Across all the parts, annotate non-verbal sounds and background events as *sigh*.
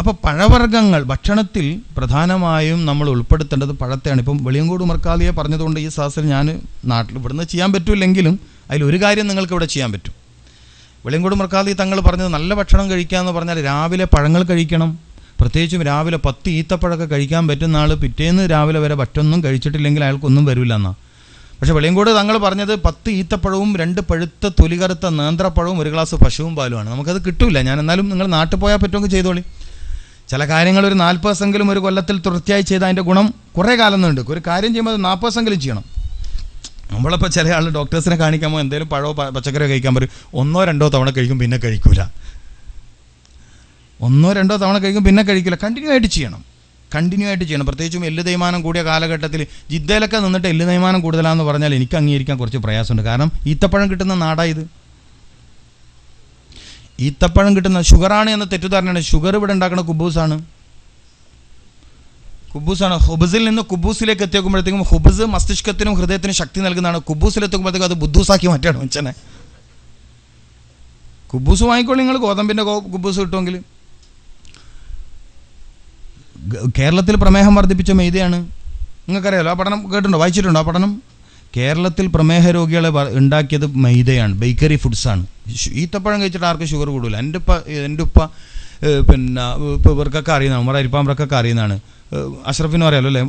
അപ്പോൾ പഴവർഗങ്ങൾ ഭക്ഷണത്തിൽ പ്രധാനമായും നമ്മൾ ഉൾപ്പെടുത്തേണ്ടത് പഴത്തെയാണ്. ഇപ്പം വെളിയങ്കോട് ഉമർക്കാലിയെ പറഞ്ഞതുകൊണ്ട് ഈ സാഹസത്തിൽ ഞാൻ നാട്ടിൽ ഇവിടുന്ന് ചെയ്യാൻ പറ്റില്ലെങ്കിലും അതിലൊരു കാര്യം നിങ്ങൾക്ക് ഇവിടെ ചെയ്യാൻ പറ്റും. വെളിയങ്കോട് ഉമർക്കാലി തങ്ങൾ പറഞ്ഞത് നല്ല ഭക്ഷണം കഴിക്കുക എന്ന് പറഞ്ഞാൽ രാവിലെ പഴങ്ങൾ കഴിക്കണം. പ്രത്യേകിച്ചും രാവിലെ പത്ത് ഈത്തപ്പഴമൊക്കെ കഴിക്കാൻ പറ്റുന്ന ആൾ പിറ്റേന്ന് രാവിലെ വരെ പറ്റൊന്നും കഴിച്ചിട്ടില്ലെങ്കിൽ അയാൾക്കൊന്നും വരില്ല എന്നാൽ പക്ഷേ വെളിയങ്കോട് തങ്ങൾ പറഞ്ഞത് പത്ത് ഈത്തപ്പഴവും രണ്ട് പഴുത്ത തൊലികറുത്ത നേന്ത്രപ്പഴവും ഒരു ഗ്ലാസ് പശുവും പാലുമാണ്. നമുക്കത് കിട്ടില്ല ഞാൻ എന്നാലും നിങ്ങൾ നാട്ടിൽ പോയാൽ പറ്റുമെങ്കിൽ ചെയ്തോളി. ചില കാര്യങ്ങൾ ഒരു നാൽപ്പത് സെങ്കിലും ഒരു കൊല്ലത്തിൽ തുടർച്ചയായി ചെയ്ത അതിന്റെ ഗുണം കുറേ കാലം ഉണ്ട് ഒരു കാര്യം ചെയ്യുമ്പോൾ അത് നാൽപ്പത് സെങ്കിലും ചെയ്യണം. നമ്മളിപ്പോൾ ചില ആൾ ഡോക്ടേഴ്സിനെ കാണിക്കാമോ എന്തെങ്കിലും പഴമോ പച്ചക്കറിയോ കഴിക്കാൻ പറയും ഒന്നോ രണ്ടോ തവണ കഴിക്കും പിന്നെ കഴിക്കൂല. ഒന്നോ രണ്ടോ തവണ കഴിക്കും പിന്നെ കഴിക്കില്ല കണ്ടിന്യൂ ആയിട്ട് ചെയ്യണം. കണ്ടിന്യൂ ആയിട്ട് ചെയ്യണം. പ്രത്യേകിച്ചും എല്ല് തേയ്മാനം കൂടിയ കാലഘട്ടത്തിൽ ജിദ്ദയിലൊക്കെ നിന്നിട്ട് എല്ല് തേയ്മാനം കൂടുതലാണെന്ന് പറഞ്ഞാൽ എനിക്ക് അംഗീകരിക്കാൻ കുറച്ച് പ്രയാസമുണ്ട്. കാരണം ഈത്തപ്പഴം കിട്ടുന്ന നാടാ ഇത്. ഈത്തപ്പഴം കിട്ടുന്ന ഷുഗറാണ് എന്ന തെറ്റിദ്ധാരണയാണ്. ഷുഗർ ഇവിടെ ഉണ്ടാക്കുന്ന കുബൂസാണ്. കുബൂസാണ്. ഹുബസിൽ നിന്ന് കുബൂസിലേക്ക് എത്തിയേക്കുമ്പോഴത്തേക്കും ഹുബസ് മസ്തിഷ്കത്തിനും ഹൃദയത്തിനും ശക്തി നൽകുന്നതാണ്. കുബൂസിലെത്തുമ്പോഴത്തേക്കും അത് ബുദ്ധൂസാക്കി മാറ്റാണ് മനുഷ്യനെ. കുബൂസ് വാങ്ങിക്കോളൂ നിങ്ങൾ ഗോതമ്പിന്റെ കുബൂസ് കിട്ടുമെങ്കിൽ. കേരളത്തിൽ പ്രമേഹം വർദ്ധിപ്പിച്ച മെയ്തയാണ്. നിങ്ങൾക്കറിയാലോ ആ പഠനം കേട്ടിട്ടുണ്ടോ? വായിച്ചിട്ടുണ്ടോ ആ പഠനം? കേരളത്തിൽ പ്രമേഹ രോഗികളെ ഉണ്ടാക്കിയത് മൈദയാണ് ബേക്കറി ഫുഡ്സാണ് ഈത്തപ്പഴം കഴിച്ചിട്ട് ആർക്കും ഷുഗർ കൂടില്ല എന്റെ ഉപ്പ എന്റെ ഉപ്പ പിന്നെ ഇപ്പോൾ ഇവർക്കൊക്കെ അറിയുന്നതാണ് നമ്മുടെ അരിപ്പാമ്പറക്കൊക്കെ അറിയുന്നതാണ്. അഷ്റഫിനും അറിയാലോ അല്ലേ?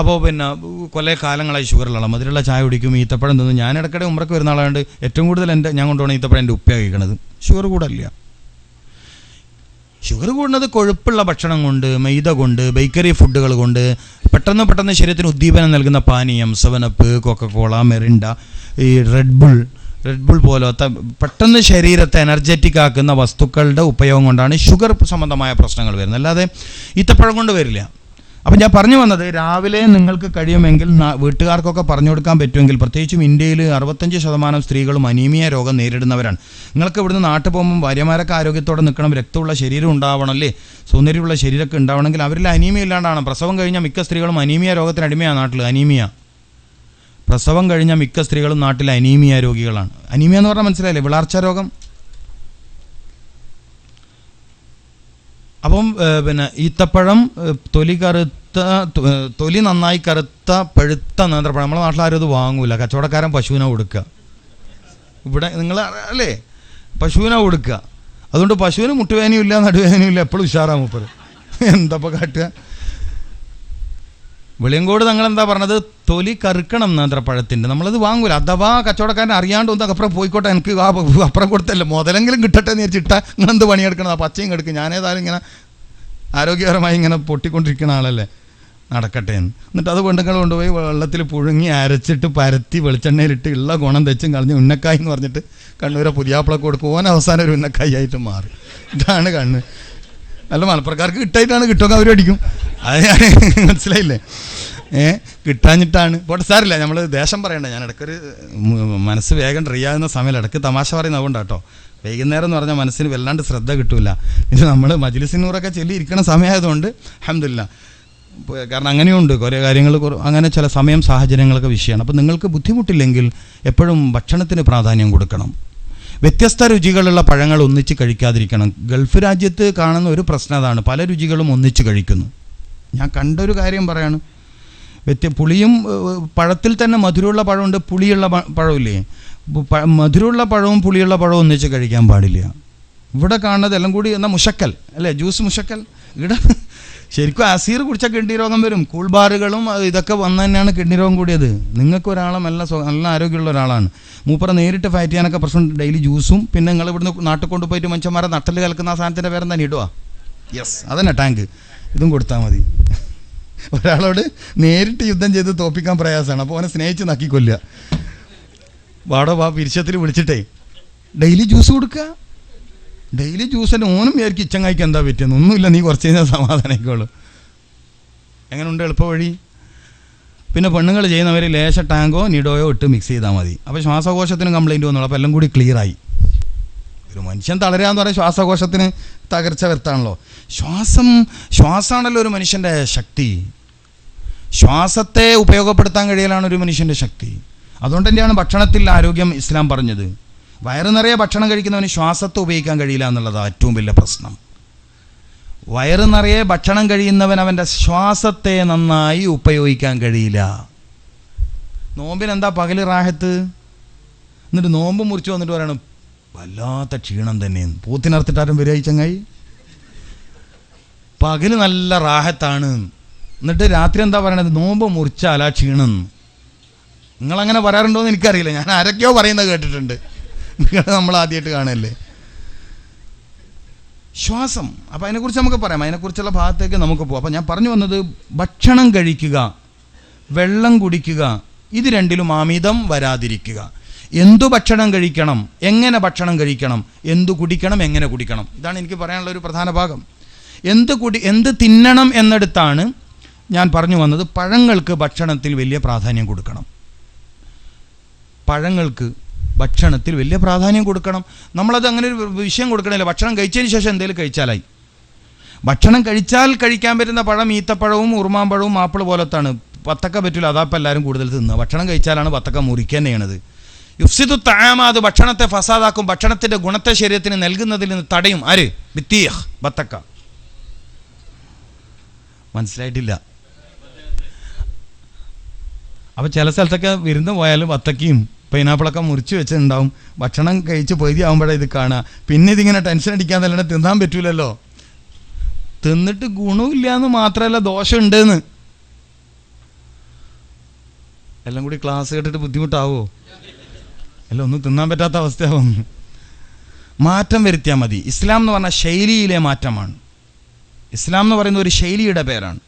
അപ്പോൾ പിന്നെ കുറേ കാലങ്ങളായി ഷുഗറുള്ള മധുരമുള്ള ചായ കുടിക്കും ഈത്തപ്പഴം തിന്നും. ഞാൻ ഇടയ്ക്കിടെ ഉമ്രക്ക് വരുന്ന ആളായതുകൊണ്ട് ഏറ്റവും കൂടുതൽ എന്റെ ഞാൻ കൊണ്ടുപോകണം ഈത്തപ്പഴം എന്റെ ഉപ്പയാണ് കഴിക്കണത്. ഷുഗർ കൂടല്ല ഷുഗർ കൂടുന്നത് കൊഴുപ്പുള്ള ഭക്ഷണം കൊണ്ട് മൈദ കൊണ്ട് ബേക്കറി ഫുഡുകൾ കൊണ്ട് പെട്ടെന്ന് പെട്ടെന്ന് ശരീരത്തിന് ഉദ്ദീപനം നൽകുന്ന പാനീയം seven up Coca Cola Mirinda ഈ റെഡ് ബുൾ റെഡ് ബുൾ പോലത്തെ പെട്ടെന്ന് ശരീരത്തെ എനർജറ്റിക് ആക്കുന്ന വസ്തുക്കളുടെ ഉപയോഗം കൊണ്ടാണ് ഷുഗർ സംബന്ധമായ പ്രശ്നങ്ങൾ വരുന്നത്. അല്ലാതെ ഈത്തപ്പഴം കൊണ്ട് വരില്ല. അപ്പം ഞാൻ പറഞ്ഞു വന്നത് രാവിലെ നിങ്ങൾക്ക് കഴിയുമെങ്കിൽ വീട്ടുകാർക്കൊക്കെ പറഞ്ഞു കൊടുക്കാൻ പറ്റുമെങ്കിൽ പ്രത്യേകിച്ചും ഇന്ത്യയിൽ അറുപത്തഞ്ച് ശതമാനം സ്ത്രീകളും അനീമിയ രോഗം നേരിടുന്നവരാണ്. നിങ്ങൾക്ക് ഇവിടുന്ന് നാട്ടിൽ പോകുമ്പോൾ ഭാര്യമാരൊക്കെ ആരോഗ്യത്തോടെ നിൽക്കണം രക്തമുള്ള ശരീരം ഉണ്ടാവണം അല്ലേ? സൗന്ദര്യമുള്ള ശരീരമൊക്കെ ഉണ്ടാവണമെങ്കിൽ അവരിൽ അനീമിയ ഇല്ലാണ്ടാണ്. പ്രസവം കഴിഞ്ഞാൽ മിക്ക സ്ത്രീകളും അനീമിയ രോഗത്തിന് അടിമയാണ് നാട്ടിൽ അനീമിയ. പ്രസവം കഴിഞ്ഞ മിക്ക സ്ത്രീകളും നാട്ടിൽ അനീമിയ രോഗികളാണ്. അനീമിയ എന്ന് പറഞ്ഞാൽ മനസ്സിലായില്ലേ? വിളർച്ച രോഗം. അപ്പം പിന്നെ ഈത്തപ്പഴം തൊലി കറുത്ത തൊലി നന്നായി കറുത്ത പഴുത്ത നേന്ത്രപ്പഴം. നമ്മളെ നാട്ടിൽ ആരും അത് വാങ്ങൂല. കച്ചവടക്കാരൻ പശുവിനെ കൊടുക്കുക. ഇവിടെ നിങ്ങൾ അല്ലേ? പശുവിനെ കൊടുക്കുക. അതുകൊണ്ട് പശുവിന് മുട്ടുവേദനയും ഇല്ല നടുവേദനയും ഇല്ല. എപ്പോഴും ഉഷാറാ മൂപ്പര്. എന്തപ്പോൾ കാട്ടുക? വെളിയങ്കോട് തങ്ങൾ എന്താ പറഞ്ഞത്? തൊലി കറുക്കണം നേന്ത്രപ്പഴത്തിന്റെ നമ്മളത് വാങ്ങൂല. അഥവാ കച്ചവടക്കാരൻ അറിയാണ്ട് ഒന്ന് അപ്പുറം പോയിക്കോട്ടെ എനിക്ക് അപ്പുറം കൊടുത്തല്ലോ. മുതലെങ്കിലും കിട്ടട്ടെ എന്ന് വെച്ചിട്ടാ നിങ്ങൾ എന്ത് പണിയെടുക്കണം ആ പച്ചയും കിടക്കും. ഞാനേതായാലും ഇങ്ങനെ ആരോഗ്യപരമായി ഇങ്ങനെ പൊട്ടിക്കൊണ്ടിരിക്കുന്ന ആളല്ലേ. നടക്കട്ടെ എന്ന്. എന്നിട്ട് അത് പെണ്ണുങ്ങൾ കൊണ്ടുപോയി വെള്ളത്തിൽ പുഴുങ്ങി അരച്ചിട്ട് പരത്തി വെളിച്ചെണ്ണയിലിട്ട് ഉള്ള ഗുണം തെച്ചും കളഞ്ഞ് ഉന്നക്കായി എന്ന് പറഞ്ഞിട്ട് കണ്ണൂരെ പുതിയാപ്പിളൊക്കെ കൊടുക്കും. ഓൻ അവസാനം ഒരു ഉന്നക്കായി ആയിട്ട് മാറി. ഇതാണ് കണ്ണ്. നല്ല മലപ്പുറക്കാർക്ക് കിട്ടായിട്ടാണ് കിട്ടുമെങ്കിൽ അവർ അടിക്കും. അത് ഞാൻ *laughs* മനസ്സിലായില്ലേ? ഏഹ് കിട്ടാഞ്ഞിട്ടാണ്. പോട്ടെ സാറില്ല നമ്മൾ ദേശം പറയണ്ട. ഞാൻ ഇടയ്ക്കൊരു മനസ്സ് വേഗം റിയാവുന്ന ആകുന്ന സമയം ഇടയ്ക്ക് തമാശ പറയുന്ന അതുകൊണ്ട് കേട്ടോ വൈകുന്നേരം എന്ന് പറഞ്ഞാൽ മനസ്സിന് വല്ലാണ്ട് ശ്രദ്ധ കിട്ടൂല. പിന്നെ നമ്മൾ മജിലിസിനൂറൊക്കെ ചൊല്ലി ഇരിക്കുന്ന സമയമായതുകൊണ്ട് അഹമ്മദില്ല കാരണം അങ്ങനെയുണ്ട്. കുറേ കാര്യങ്ങൾ അങ്ങനെ ചില സമയം സാഹചര്യങ്ങളൊക്കെ വിഷയമാണ്. അപ്പോൾ നിങ്ങൾക്ക് ബുദ്ധിമുട്ടില്ലെങ്കിൽ എപ്പോഴും ഭക്ഷണത്തിന് പ്രാധാന്യം കൊടുക്കണം. വ്യത്യസ്ത രുചികളുള്ള പഴങ്ങൾ ഒന്നിച്ച് കഴിക്കാതിരിക്കണം. ഗൾഫ് രാജ്യത്ത് കാണുന്ന ഒരു പ്രശ്നം അതാണ്. പല രുചികളും ഒന്നിച്ച് കഴിക്കുന്നു. ഞാൻ കണ്ടൊരു കാര്യം പറയാണ്. വ്യത്യ പുളിയും പഴത്തിൽ തന്നെ മധുരമുള്ള പഴമുണ്ട് പുളിയുള്ള പഴമില്ലേ? മധുരമുള്ള പഴവും പുളിയുള്ള പഴവും ഒന്നിച്ച് കഴിക്കാൻ പാടില്ല. ഇവിടെ കാണുന്നത് എല്ലാം കൂടി എന്നാൽ മുഷക്കൽ അല്ലേ? ജ്യൂസ് മുഷക്കൽ ഇവിടെ ശരിക്കും അസീർ കുടിച്ചാൽ കിഡ്നി രോഗം വരും. കൂൾബാറുകളും ബാറുകളും ഇതൊക്കെ വന്നു തന്നെയാണ് കിഡ്നി രോഗം കൂടിയത്. നിങ്ങൾക്ക് ഒരാളെ നല്ല നല്ല ആരോഗ്യമുള്ള ഒരാളാണ്. മൂപ്പറ നേരിട്ട് ഫൈറ്റ് ചെയ്യാനൊക്കെ പ്രശ്നം ഡെയിലി ജ്യൂസും പിന്നെ നിങ്ങൾ ഇവിടുന്ന് നാട്ടിൽ കൊണ്ടുപോയിട്ട് മനുഷ്യന്മാരെ നട്ടൽ കലക്കുന്ന ആ സാധനത്തിന്റെ പേരെന്താ ഇടുക യെസ് അതന്നെ ടാങ്ക് ഇതും കൊടുത്താൽ മതി. *laughs* ഒരാളോട് നേരിട്ട് യുദ്ധം ചെയ്ത് തോപ്പിക്കാൻ പ്രയാസമാണ്. അപ്പോൾ അവനെ സ്നേഹിച്ച് നക്കി കൊല്ലുക വാടോ വാ പിരിശത്തിൽ വിളിച്ചിട്ടേ. ഡെയിലി ജ്യൂസ് കൊടുക്കുക. ഡെയിലി ജ്യൂസ് തന്നെ ഓനും വിചാരിക്കും ഇച്ചങ്ങായിക്ക് എന്താ പറ്റിയെന്ന്. ഒന്നുമില്ല നീ കുറച്ച് കഴിഞ്ഞാൽ സമാധാനമായിക്കോളൂ. എങ്ങനെയുണ്ട് എളുപ്പ വഴി പിന്നെ പെണ്ണുങ്ങൾ ചെയ്യുന്നവർ ലേശ ടാങ്കോ നിഡോയോ ഇട്ട് മിക്സ് ചെയ്താൽ മതി. അപ്പോൾ ശ്വാസകോശത്തിന് കംപ്ലൈന്റ് വന്നോളൂ അപ്പോൾ എല്ലാം കൂടി ക്ലിയറായി ഒരു മനുഷ്യൻ തളരാന്ന് പറയാൻ ശ്വാസകോശത്തിന് തകർച്ച വരുത്താണല്ലോ. ശ്വാസം ശ്വാസമാണല്ലോ ഒരു മനുഷ്യന്റെ ശക്തി. ശ്വാസത്തെ ഉപയോഗപ്പെടുത്താൻ കഴിയലാണ് ഒരു മനുഷ്യന്റെ ശക്തി. അതുകൊണ്ട് തന്നെയാണ് ഭക്ഷണത്തിൽ ആരോഗ്യം ഇസ്ലാം പറഞ്ഞത്. വയറ് നിറയെ ഭക്ഷണം കഴിക്കുന്നവന് ശ്വാസത്തെ ഉപയോഗിക്കാൻ കഴിയില്ല എന്നുള്ളതാണ് ഏറ്റവും വലിയ പ്രശ്നം. വയറ് നിറയെ ഭക്ഷണം കഴിയുന്നവൻ അവന്റെ ശ്വാസത്തെ നന്നായി ഉപയോഗിക്കാൻ കഴിയില്ല. നോമ്പിനെന്താ പകൽ റാഹത്ത്? എന്നിട്ട് നോമ്പ് മുറിച്ച് വന്നിട്ട് പറയണം വല്ലാത്ത ക്ഷീണം തന്നെയാണ് പൂത്തിനർത്തിട്ടാരും വരിക ഈ ചങ്ങായി. പകൽ നല്ല റാഹത്താണ്. എന്നിട്ട് രാത്രി എന്താ പറയണത്? നോമ്പ് മുറിച്ചാൽ ആ ക്ഷീണം. നിങ്ങളങ്ങനെ പറയാറുണ്ടോ എന്ന് എനിക്കറിയില്ല. ഞാൻ ആരൊക്കെയോ പറയുന്നത് കേട്ടിട്ടുണ്ട്. നിങ്ങൾ നമ്മൾ ആദ്യമായിട്ട് കാണല്ലേ? ശ്വാസം. അപ്പം അതിനെക്കുറിച്ച് നമുക്ക് പറയാം. അതിനെക്കുറിച്ചുള്ള ഭാഗത്തേക്ക് നമുക്ക് പോകാം അപ്പം ഞാൻ പറഞ്ഞു വന്നത് ഭക്ഷണം കഴിക്കുക വെള്ളം കുടിക്കുക ഇത് രണ്ടിലും അമിതം വരാതിരിക്കുക. എന്തു ഭക്ഷണം കഴിക്കണം എങ്ങനെ ഭക്ഷണം കഴിക്കണം എന്തു കുടിക്കണം എങ്ങനെ കുടിക്കണം. ഇതാണ് എനിക്ക് പറയാനുള്ള ഒരു പ്രധാന ഭാഗം. എന്ത് കുടി എന്ത് തിന്നണം എന്നെടുത്താണ് ഞാൻ പറഞ്ഞു വന്നത് പഴങ്ങൾക്ക് ഭക്ഷണത്തിൽ വലിയ പ്രാധാന്യം കൊടുക്കണം. പഴങ്ങൾക്ക് ഭക്ഷണത്തിൽ വലിയ പ്രാധാന്യം കൊടുക്കണം. നമ്മളത് അങ്ങനെ ഒരു വിഷയം കൊടുക്കണില്ല. ഭക്ഷണം കഴിച്ചതിന് ശേഷം എന്തെങ്കിലും കഴിച്ചാലായി. ഭക്ഷണം കഴിച്ചാൽ കഴിക്കാൻ പറ്റുന്ന പഴം ഈത്തപ്പഴവും ഉറുമാമ്പഴവും ആപ്പിൾ പോലത്താണ്. പത്തക്ക പറ്റില്ല അതാപ്പം എല്ലാവരും കൂടുതൽ തിന്നുക. ഭക്ഷണം കഴിച്ചാലാണ് പത്തക്ക ചെയ്യണത് യുഫ്സിദു താമ അത് ഭക്ഷണത്തെ ഫസാദാക്കും. ഭക്ഷണത്തിന്റെ ഗുണത്തെ ശരീരത്തിന് നൽകുന്നതിൽ നിന്ന് തടയും. ആര്? ബിത്തീഹ് ബത്തക്ക. മനസ്സിലായിട്ടില്ല. അപ്പോൾ ചില സ്ഥലത്തൊക്കെ വിരുന്ന് പോയാലും വത്തക്കയും പൈനാപ്പിളൊക്കെ മുറിച്ച് വെച്ചിട്ടുണ്ടാവും. ഭക്ഷണം കഴിച്ച് പൊയ്തി ആകുമ്പോഴേ ഇത് കാണുക. പിന്നെ ഇതിങ്ങനെ ടെൻഷൻ അടിക്കാൻ തന്നെ തിന്നാൻ പറ്റൂലല്ലോ. തിന്നിട്ട് ഗുണമില്ല എന്ന് മാത്രമല്ല ദോഷമുണ്ടെന്ന്. എല്ലാം കൂടി ക്ലാസ് കേട്ടിട്ട് ബുദ്ധിമുട്ടാവോ? അല്ല ഒന്നും തിന്നാൻ പറ്റാത്ത അവസ്ഥയാവും. മാറ്റം വരുത്തിയാൽ മതി. ഇസ്ലാം എന്ന് പറഞ്ഞാൽ ശൈലിയിലെ മാറ്റമാണ്. ഇസ്ലാം എന്ന് പറയുന്ന ഒരു ശൈലിയുടെ പേരാണ്.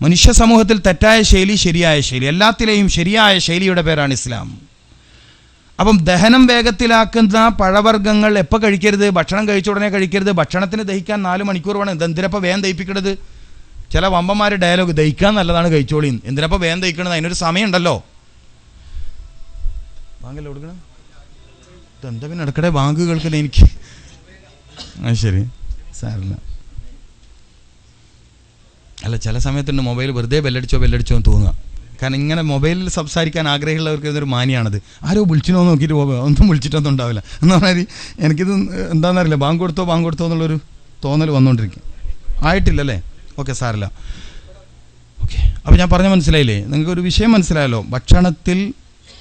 മനുഷ്യ സമൂഹത്തിൽ തെറ്റായ ശൈലി ശരിയായ ശൈലി. എല്ലാത്തിലെയും ശരിയായ ശൈലിയുടെ പേരാണ് ഇസ്ലാം. അപ്പം ദഹനം വേഗത്തിലാക്കുന്ന പഴവർഗങ്ങൾ എപ്പോൾ കഴിക്കരുത്? ഭക്ഷണം കഴിച്ച ഉടനെ കഴിക്കരുത്. ഭക്ഷണത്തിന് ദഹിക്കാൻ നാല് മണിക്കൂർ വേണം ഇതെന്തിനപ്പോൾ വേഗം ദഹിപ്പിക്കണത്? ചില വമ്പന്മാർ ഡയലോഗ് ദഹിക്കാൻ നല്ലതാണ് കഴിച്ചോളിയും എന്തിനപ്പോൾ വേഗം ദഹിക്കണത്? അതിനൊരു സമയമുണ്ടല്ലോ. വാങ്ങല്ലോ കൊടുക്കണം? ഇതെന്താ പിന്നെ ഇടക്കടെ ബാങ്ക് കേൾക്കുന്നത് എനിക്ക്? ആ ശരി. സാറില്ല അല്ല ചില സമയത്തുണ്ട് മൊബൈൽ വെറുതെ ബെല്ലടിച്ചോ ബെല്ലടിച്ചോ എന്ന് തോന്നുക. കാരണം ഇങ്ങനെ മൊബൈലിൽ സംസാരിക്കാൻ ആഗ്രഹമുള്ളവർക്ക് ഇതൊരു മാനിയാണത് ആരോ വിളിച്ചിനോ നോക്കിയിട്ട് പോവുക ഒന്നും വിളിച്ചിട്ടൊന്നും ഉണ്ടാവില്ല. എന്ന് പറഞ്ഞാൽ എനിക്കിത് എന്താണെന്നറിയില്ല. ബാങ്ക് കൊടുത്തോ ബാങ്ക് കൊടുത്തോ എന്നുള്ളൊരു തോന്നൽ വന്നുകൊണ്ടിരിക്കും ആയിട്ടില്ലല്ലേ? ഓക്കെ സാറില്ല ഓക്കെ. അപ്പോൾ ഞാൻ പറഞ്ഞ മനസ്സിലായില്ലേ? നിങ്ങൾക്ക് ഒരു വിഷയം മനസ്സിലായല്ലോ. ഭക്ഷണത്തിൽ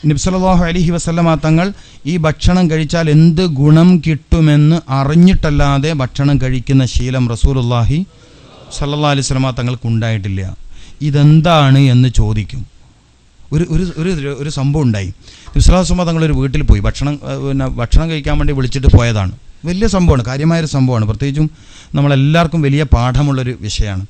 നിബ്സലാഹു അലിഹി വസല്ലമ തങ്ങൾ ഈ ഭക്ഷണം കഴിച്ചാൽ എന്ത് ഗുണം കിട്ടുമെന്ന് അറിഞ്ഞിട്ടല്ലാതെ ഭക്ഷണം കഴിക്കുന്ന ശീലം റസൂലുല്ലാഹി സല്ലാ അലൈഹി വസല്ലമ തങ്ങൾക്ക് ഉണ്ടായിട്ടില്ല. ഇതെന്താണ് എന്ന് ചോദിക്കും. ഒരു ഒരു ഒരു ഒരു സംഭവം ഉണ്ടായി. നബ്സലാസുമ തങ്ങളൊരു വീട്ടിൽ പോയി. ഭക്ഷണം പിന്നെ ഭക്ഷണം കഴിക്കാൻ വേണ്ടി വിളിച്ചിട്ട് പോയതാണ്. വലിയ സംഭവമാണ്. കാര്യമായൊരു സംഭവമാണ്. പ്രത്യേകിച്ചും നമ്മളെല്ലാവർക്കും വലിയ പാഠമുള്ളൊരു വിഷയമാണ്.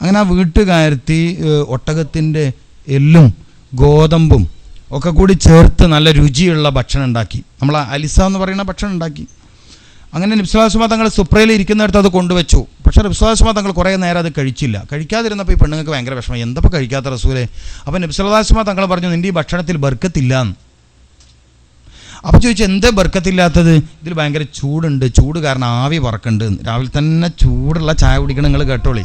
അങ്ങനെ ആ വീട്ടുകാരത്തി ഒട്ടകത്തിന്റെ എല്ലും ഗോതമ്പും ഒക്കെ കൂടി ചേർത്ത് നല്ല രുചിയുള്ള ഭക്ഷണം ഉണ്ടാക്കി. നമ്മൾ അലിസ എന്ന് പറയുന്ന ഭക്ഷണം ഉണ്ടാക്കി. അങ്ങനെ നിബ്സുലാസ്മ തങ്ങൾ സുപ്രയിൽ ഇരിക്കുന്നിടത്ത് അത് കൊണ്ടുവച്ചു. പക്ഷേ നിബ്സുലാസ്മ തങ്ങൾ കുറേ നേരം അത് കഴിച്ചില്ല. കഴിക്കാതിരുന്നപ്പോൾ ഈ പെണ്ണുങ്ങൾക്ക് ഭയങ്കര വിഷമം എന്തപ്പോൾ കഴിക്കാത്ത റസൂലെ? അപ്പോൾ നിബ്സുലാസ്മ തങ്ങൾ പറഞ്ഞു നിന്റെ ഈ ഭക്ഷണത്തിൽ ബർക്കത്തില്ല എന്ന് അപ്പോൾ ചോദിച്ചു എന്തേ ബർക്കത്തില്ലാത്തത്? ഇതിൽ ഭയങ്കര ചൂടുണ്ട്. ചൂട് കാരണം ആവി പറക്കുന്നുണ്ട് രാവിലെ തന്നെ ചൂടുള്ള ചായ കുടിക്കണം നിങ്ങൾ കേട്ടോളി.